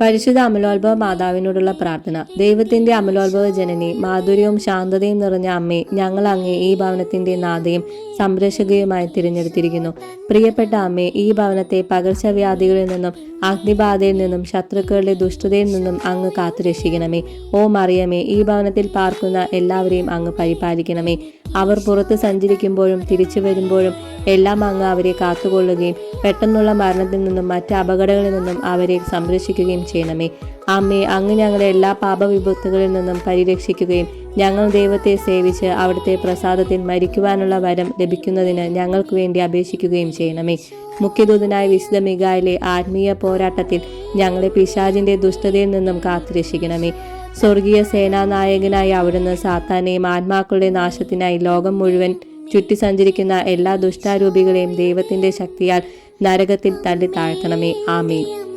പരിശുദ്ധ അമലോത്ഭവ മാതാവിനോടുള്ള പ്രാർത്ഥന. ദൈവത്തിന്റെ അമലോത്ഭവ ജനനി മാധുര്യവും ശാന്തതയും നിറഞ്ഞ അമ്മേ ഞങ്ങൾ അങ്ങേ ഈ ഭവനത്തിന്റെ നാഥയും സംരക്ഷകയുമായി തിരഞ്ഞെടുത്തിരിക്കുന്നു. പ്രിയപ്പെട്ട അമ്മേ ഈ ഭവനത്തെ പകർച്ചവ്യാധികളിൽ നിന്നും അഗ്നിബാധയിൽ നിന്നും ശത്രുക്കളുടെ ദുഷ്ടതയിൽ നിന്നും അങ്ങ് കാത്തുരക്ഷിക്കണമേ. ഓ മറിയമേ ഈ ഭവനത്തിൽ പാർക്കുന്ന എല്ലാവരെയും അങ്ങ് പരിപാലിക്കണമേ. അവർ പുറത്ത് സഞ്ചരിക്കുമ്പോഴും തിരിച്ചു വരുമ്പോഴും എല്ലാം അങ്ങ് അവരെ കാത്തുകൊള്ളുകയും പെട്ടെന്നുള്ള മരണത്തിൽ നിന്നും മറ്റ് അപകടങ്ങളിൽ നിന്നും അവരെ സംരക്ഷിക്കുകയും ചെയ്യണമേ. അമ്മേ അങ്ങ് ഞങ്ങളെ എല്ലാ പാപവിപത്തുകളിൽ നിന്നും പരിരക്ഷിക്കുകയും ഞങ്ങൾ ദൈവത്തെ സേവിച്ച് അവിടുത്തെ പ്രസാദത്തിൽ മരിക്കുവാനുള്ള വരം ലഭിക്കുന്നതിന് ഞങ്ങൾക്ക് വേണ്ടി അപേക്ഷിക്കുകയും ചെയ്യണമേ. മുഖ്യദൂതനായ വിശുദ്ധ മികായിലെ ആത്മീയ പോരാട്ടത്തിൽ ഞങ്ങളെ പിശാജിന്റെ ദുഷ്ടതയിൽ നിന്നും കാത്തുരക്ഷിക്കണമേ. സ്വർഗീയ സേനാനായകനായി അവിടുന്ന് സാത്താനെയും ആത്മാക്കളുടെ നാശത്തിനായി ലോകം മുഴുവൻ ചുറ്റി സഞ്ചരിക്കുന്ന എല്ലാ ദുഷ്ടാരൂപികളെയും ദൈവത്തിന്റെ ശക്തിയാൽ നരകത്തിൽ തള്ളി താഴ്ത്തണമേ. ആമേ